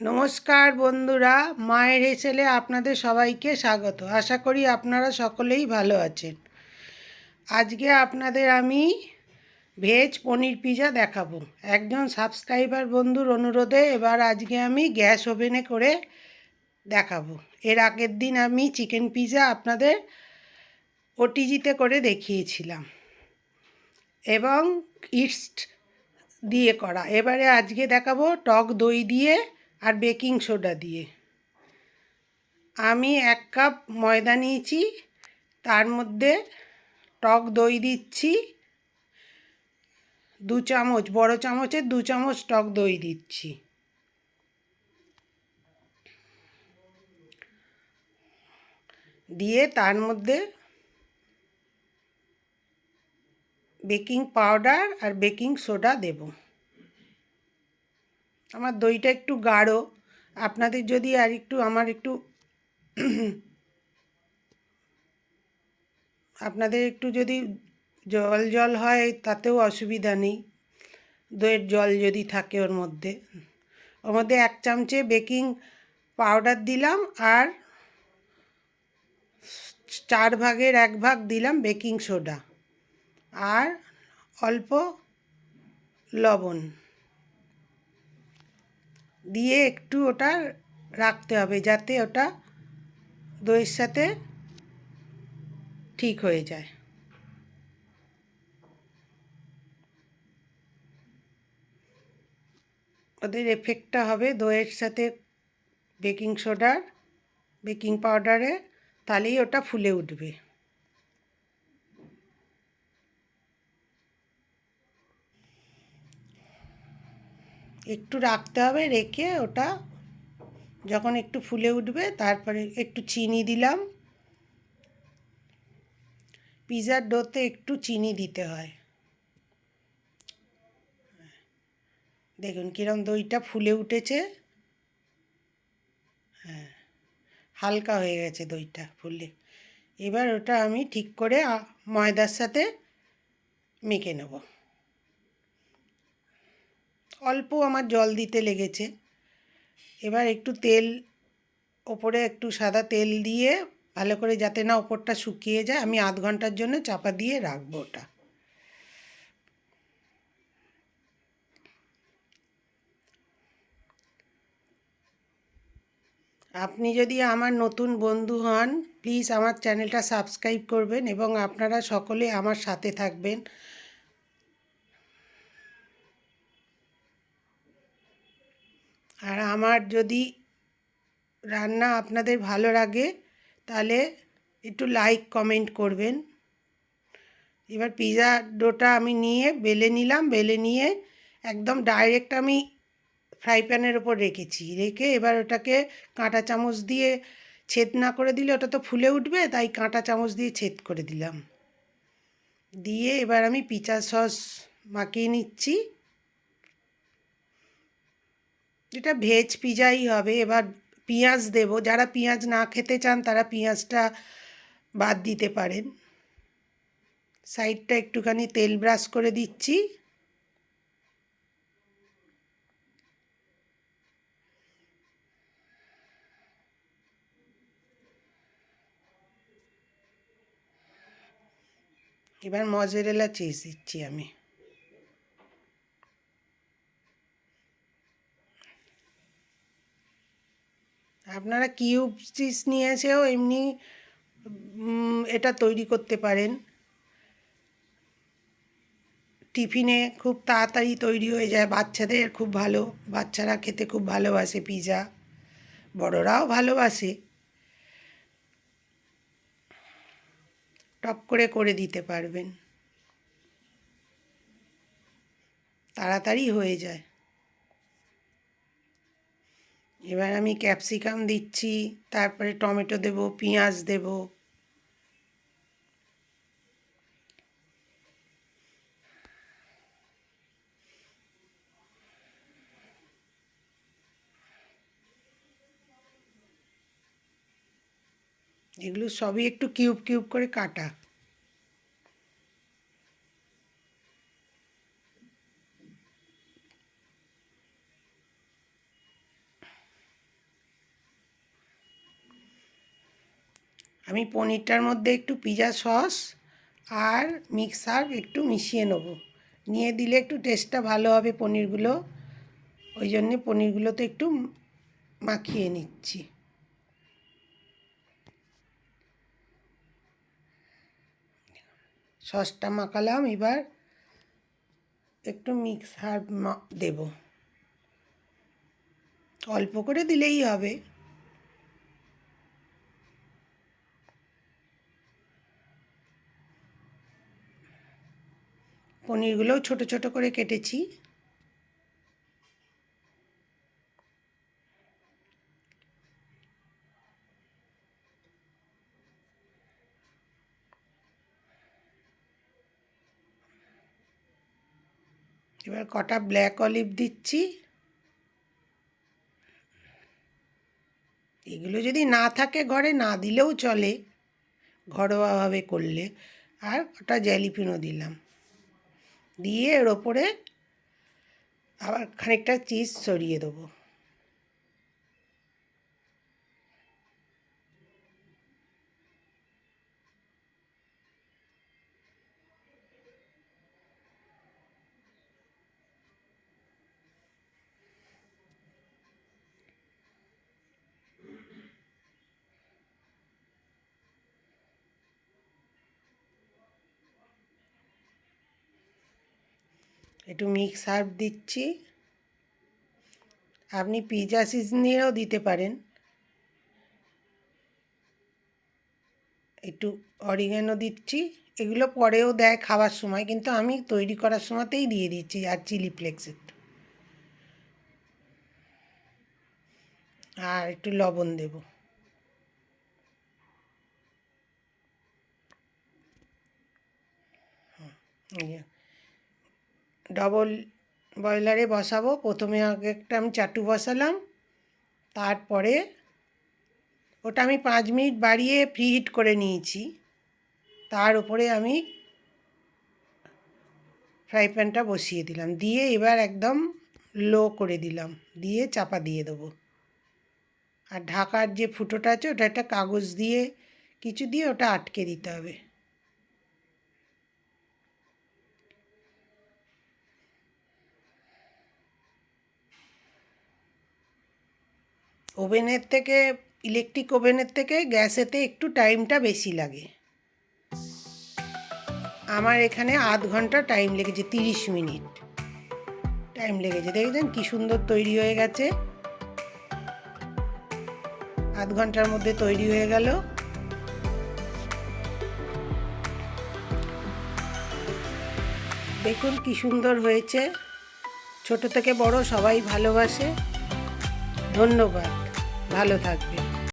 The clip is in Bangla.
নমস্কার বন্ধুরা, মায়ের হেসেলে আপনাদের সবাইকে স্বাগত। আশা করি আপনারা সকলেই ভালো আছেন। আজকে আপনাদের আমি ভেজ পনির পিজা দেখাবো। একজন সাবস্ক্রাইবার বন্ধুর অনুরোধে এবার আজকে আমি গ্যাস ওভেনে করে দেখাবো। এর আগের দিন আমি চিকেন পিজা আপনাদের ওটিজিতে করে দেখিয়েছিলাম। এবং ইস্ট দিয়ে করা। এবারে আজকে দেখাবো টক দই দিয়ে আর বেকিং সোডা দিয়ে। আমি এক কাপ ময়দা নিয়েছি, তার মধ্যে টক দই দিচ্ছি, দু চামচ, বড় চামচের দু চামচ টক দই দিচ্ছি। দিয়ে তার মধ্যে বেকিং পাউডার আর বেকিং সোডা দেবো। আমার দইটা একটু গাঢ়। আপনাদের যদি আর একটু, আমার একটু আপনাদের একটু যদি জল জল হয়, তাতেও অসুবিধা নেই। দইয়ের জল যদি থাকে ওর মধ্যে। ওর মধ্যে এক চামচে বেকিং পাউডার দিলাম আর চার ভাগের এক ভাগ দিলাম বেকিং সোডা। আর অল্প লবণ। দিয়ে একটু ওটা রাখতে হবে যাতে ওটা দইয়ের সাথে ঠিক হয়ে যায়। ওদের এফেক্টটা হবে দইয়ের সাথে বেকিং সোডার বেকিং পাউডারে তাহলেই ওটা ফুলে উঠবে। একটু রাখতে হবে, রেখে ওটা যখন একটু ফুলে উঠবে, তারপরে একটু চিনি দিলাম। পিজার ডোতে একটু চিনি দিতে হয়। দেখুন কিরম দইটা ফুলে উঠেছে। হ্যাঁ হালকা হয়ে গেছে দইটা ফুলে এবার ওটা আমি ঠিক করে ময়দার সাথে মেখে নেব। অল্প আমার জল দিতে লেগেছে। এবার একটু তেল, ওপরে একটু সাদা তেল দিয়ে ভালো করে যাতে না ওপরটা শুকিয়ে যায়, আমি আধ ঘণ্টার জন্য চাপা দিয়ে রাখব ওটা। আপনি যদি আমার নতুন বন্ধু হন প্লিজ আমার চ্যানেলটা সাবস্ক্রাইব করবেন এবং আপনারা সকলে আমার সাথে থাকবেন। আর আমার যদি রান্না আপনাদের ভালো লাগে, তাহলে একটু লাইক কমেন্ট করবেন। এবার পিজা ডোটা আমি নিয়ে বেলে নিলাম, বেলে নিয়ে একদম ডাইরেক্ট আমি ফ্রাই প্যানের ওপর রেখেছি। রেখে এবার ওটাকে কাঁটা চামচ দিয়ে ছেদ না করে দিলে ওটা তো ফুলে উঠবে, তাই কাঁটা চামচ দিয়ে ছেদ করে দিলাম। দিয়ে এবার আমি পিচা সস মাখিয়ে নিচ্ছি। এটা ভেজ পিজাই হবে। এবার পেঁয়াজ দেব। যারা পেঁয়াজ না খেতে চান, তারা পেঁয়াজটা বাদ দিতে পারেন। সাইডটা একটুখানি তেল ব্রাশ করে দিচ্ছি। এবার মজেরেলা চিজ দিচ্ছি আমি। আপনারা কিউব চিজ নিয়ে এসেও এমনি এটা তৈরি করতে পারেন। টিফিনে খুব তাড়াতাড়ি তৈরি হয়ে যায়, বাচ্চাদের খুব ভালো, বাচ্চারা খেতে খুব ভালোবাসে পিজা বড়রাও ভালোবাসে। টপ করে করে দিতে পারবেন। তাড়াতাড়ি হয়ে যায়। এবার আমি ক্যাপসিকাম দিচ্ছি, তারপরে টমেটো দেব, পেঁয়াজ দেব। এগুলো সবই একটু কিউব কিউব করে কাটা। আমি পনিরটার মধ্যে একটু পিজা সস আর মিক্সার একটু মিশিয়ে নেব। নিয়ে দিলে একটু টেস্টটা ভালো হবে পনিরগুলো। ওই জন্যে পনিরগুলোতে একটু মাখিয়ে নিচ্ছি। সসটা মাখালাম, এবার একটু মিক্সার দেব। অল্প করে দিলেই হবে। পনিরগুলোও ছোট ছোট করে কেটেছি। এবার কটা ব্ল্যাক অলিভ দিচ্ছি। এগুলো যদি না থাকে ঘরে, না দিলেও চলে, ঘরোয়াভাবে করলে। আর কটা জ্যালিপিনো দিলাম। দিয়ে এর ওপরে আবার খানিকটা চিজ সরিয়ে দেবো। একটু মিক্স হার্ব দিচ্ছি। আপনি পিজা সিজনিও দিতে পারেন। একটু অরিগানো দিচ্ছি। এগুলো পরেও দেয় খাওয়ার সময়, কিন্তু আমি তৈরি করার সময়তেই দিয়ে দিচ্ছি, আর চিলি ফ্লেক্স একটু আর একটু লবণ দেব। ডবল বয়লারে বসাবো। প্রথমে আগে একটা আমি চাটু বসালাম। তারপরে ওটা আমি পাঁচ মিনিট বাড়িয়ে ফ্রি হিট করে নিয়েছি। তার উপরে আমি ফ্রাই প্যানটা বসিয়ে দিলাম। দিয়ে এবার একদম লো করে দিলাম। দিয়ে চাপা দিয়ে দেবো। আর ঢাকার যে ফুটোটা আছে, ওটা একটা কাগজ দিয়ে, কিছু দিয়ে ওটা আটকে দিতে হবে। ওভেনের থেকে ইলেকট্রিক ওভেনের থেকে গ্যাসেতে একটু টাইমটা বেশি লাগে। আমার এখানে আধ ঘণ্টা টাইম লেগেছে, তিরিশ মিনিট টাইম লেগেছে। দেখেছেন কি সুন্দর তৈরি হয়ে গেছে? আধ ঘণ্টার মধ্যে তৈরি হয়ে গেল। দেখুন কি সুন্দর হয়েছে। ছোট থেকে বড় সবাই ভালোবাসে। ধন্যবাদ। ভালো থাকবে।